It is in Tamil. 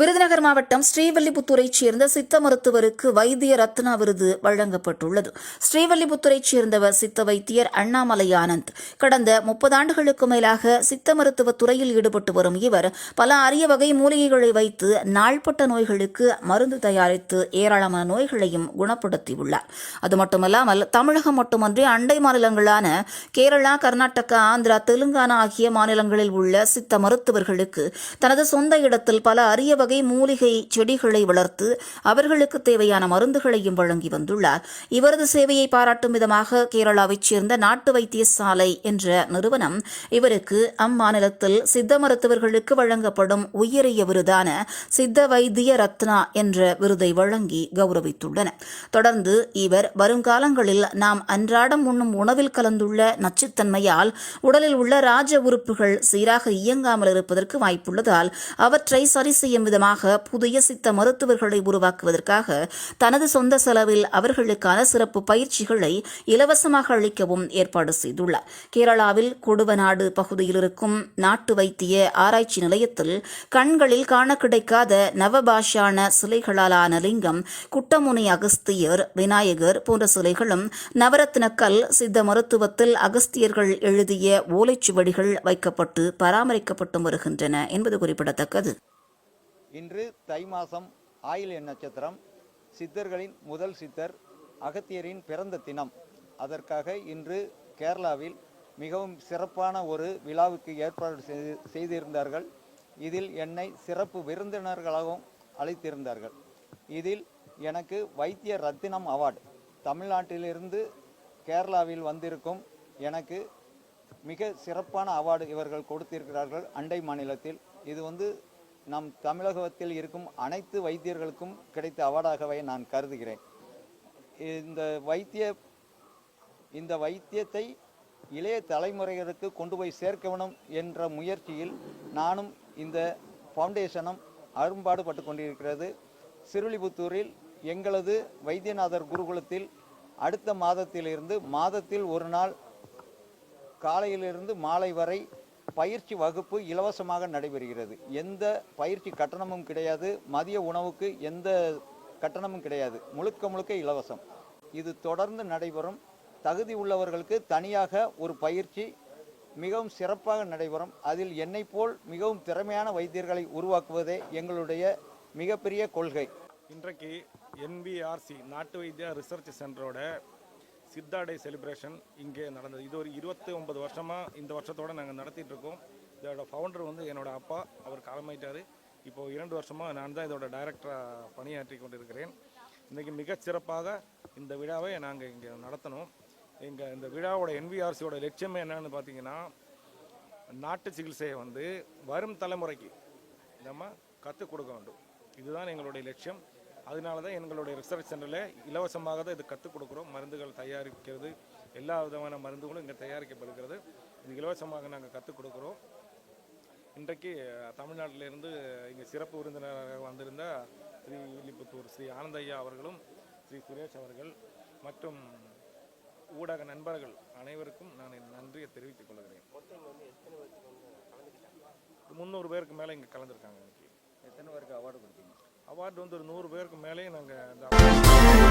விருதுநகர் மாவட்டம் ஸ்ரீவல்லிபுத்தூரைச் சேர்ந்த சித்த மருத்துவருக்கு வைத்திய ரத்னா விருது வழங்கப்பட்டுள்ளது. ஸ்ரீவல்லிபுத்தூரைச் சேர்ந்தவர் சித்த வைத்தியர் அண்ணாமலை ஆனந்த். கடந்த முப்பது ஆண்டுகளுக்கு மேலாக சித்த மருத்துவ துறையில் ஈடுபட்டு வரும் இவர் பல அரிய வகை மூலிகைகளை வைத்து நாள்பட்ட நோய்களுக்கு மருந்து தயாரித்து ஏராளமான நோய்களையும் குணப்படுத்தியுள்ளார். அது மட்டுமல்லாமல் தமிழகம் மட்டுமன்றி அண்டை மாநிலங்களான கேரளா கர்நாடகா ஆந்திரா தெலுங்கானா ஆகிய மாநிலங்களில் உள்ள சித்த மருத்துவர்களுக்கு தனது சொந்த இடத்தில் பல அரிய வகை மூலிகை செடிகளை வளர்த்து அவர்களுக்கு தேவையான மருந்துகளையும் வழங்கி வந்துள்ளார். இவரது சேவையை பாராட்டும் விதமாக கேரளாவைச் சேர்ந்த நாட்டு வைத்தியசாலை என்ற நிறுவனம் இவருக்கு அம்மாநிலத்தில் சித்த மருத்துவர்களுக்கு வழங்கப்படும் உயரிய விருதான சித்த வைத்திய ரத்னா என்ற விருதை வழங்கி கௌரவித்துள்ளன. தொடர்ந்து இவர் வருங்காலங்களில் நாம் அன்றாடம் உண்ணும் உணவில் கலந்துள்ள நச்சுத்தன்மையால் உடலில் உள்ள ராஜ உறுப்புகள் சீராக இயங்காமல் இருப்பதற்கு வாய்ப்புள்ளதால் அவற்றை சரி செய்யும் விதமாக புதிய சித்த மருத்துவர்களை உருவாக்குவதற்காக தனது சொந்த செலவில் அவர்களுக்கான சிறப்பு பயிற்சிகளை இலவசமாக அளிக்கவும் ஏற்பாடு செய்துள்ளார். கேரளாவில் கொடுவநாடு பகுதியில் இருக்கும் நாட்டு வைத்திய ஆராய்ச்சி நிலையத்தில் கண்களில் காண கிடைக்காத நவபாஷான சிலைகளாலான லிங்கம் குட்டமுனை அகஸ்தியர் விநாயகர் போன்ற சிலைகளும் நவரத்னக்கல் சித்த மருத்துவத்தில் அகஸ்தியர்கள் எழுதிய ஓலைச்சுவடிகள் வைக்கப்பட்டு பராமரிக்கப்பட்டு வருகின்றன என்பது குறிப்பிடத்தக்கது. இன்று தை மாதம் ஆயில்ய நட்சத்திரம் சித்தர்களின் முதல் சித்தர் அகத்தியரின் பிறந்த தினம். அதற்காக இன்று கேரளாவில் மிகவும் சிறப்பான ஒரு விழாவுக்கு ஏற்பாடு செய்து செய்திருந்தார்கள். இதில் என்னை சிறப்பு விருந்தினர்களாகவும் அழைத்திருந்தார்கள். இதில் எனக்கு வைத்திய ரத்தினம் அவார்டு. தமிழ்நாட்டிலிருந்து கேரளாவில் வந்திருக்கும் எனக்கு மிக சிறப்பான அவார்டு இவர்கள் கொடுத்திருக்கிறார்கள் அண்டை மாநிலத்தில். இது வந்து நம் தமிழகத்தில் இருக்கும் அனைத்து வைத்தியர்களுக்கும் கிடைத்த அவார்டாகவே நான் கருதுகிறேன். இந்த வைத்திய இந்த வைத்தியத்தை இளைய தலைமுறைகளுக்கு கொண்டு போய் சேர்க்க வேணும் என்ற முயற்சியில் நானும் இந்த ஃபவுண்டேஷனும் அரும்பாடுபட்டு கொண்டிருக்கிறது. சிறுலிபுத்தூரில் எங்களது வைத்தியநாதர் குருகுலத்தில் அடுத்த மாதத்திலிருந்து மாதத்தில் ஒரு நாள் காலையிலிருந்து மாலை வரை பயிற்சி வகுப்பு இலவசமாக நடைபெறுகிறது. எந்த பயிற்சி கட்டணமும் கிடையாது. மதிய உணவுக்கு எந்த கட்டணமும் கிடையாது. முழுக்க முழுக்க இலவசம். இது தொடர்ந்து நடைபெறும். தகுதி உள்ளவர்களுக்கு தனியாக ஒரு பயிற்சி மிகவும் சிறப்பாக நடைபெறும். அதில் என்னை போல் மிகவும் திறமையான வைத்தியர்களை உருவாக்குவதே எங்களுடைய மிகப்பெரிய கொள்கை. இன்றைக்கு என்பிஆர்சி நாட்டு வைத்தியா ரிசர்ச் சென்டரோட சித்தா டே செலிப்ரேஷன் இங்கே நடந்தது. இது ஒரு இருபத்தி ஒன்பது வருஷமாக இந்த வருஷத்தோடு நாங்கள் நடத்திட்டு இருக்கோம். இதோட ஃபவுண்டர் வந்து என்னோட அப்பா. அவர் காலமாயிட்டார் இப்போ இரண்டு வருஷமாக நான் தான் இதோட டைரக்டராக பணியாற்றி கொண்டிருக்கிறேன். இன்றைக்கி மிகச்சிறப்பாக இந்த விழாவை நாங்கள் இங்கே நடத்தணும். எங்கள் இந்த விழாவோட என்விஆர்சியோட லட்சியமே என்னன்னு பார்த்தீங்கன்னா நாட்டு சிகிச்சையை வந்து வரும் தலைமுறைக்கு நம்ம கற்றுக் கொடுக்க வேண்டும். இதுதான் எங்களுடைய லட்சியம். அதனால தான் எங்களுடைய ரிசர்ச் சென்டரில் இலவசமாக தான் இது கற்றுக் கொடுக்குறோம். மருந்துகள் தயாரிக்கிறது எல்லா விதமான மருந்துகளும் இங்கே தயாரிக்கப்படுகிறது. இது இலவசமாக நாங்கள் கற்றுக் கொடுக்குறோம். இன்றைக்கு தமிழ்நாட்டிலிருந்து இங்கே சிறப்பு விருந்தினராக வந்திருந்த ஸ்ரீ வில்லிபுத்தூர் ஸ்ரீ ஆனந்தையா அவர்களும் ஸ்ரீ சுரேஷ் அவர்கள் மற்றும் ஊடக நண்பர்கள் அனைவருக்கும் நான் என் நன்றியை தெரிவித்துக் கொள்கிறேன். முந்நூறு பேருக்கு மேலே இங்கே கலந்துருக்காங்க இன்னைக்கு. எத்தனை பேருக்கு அவார்டு கொடுத்தீங்க? அவார்டு வந்து ஒரு நூறு பேருக்கு மேலேயும் நாங்கள்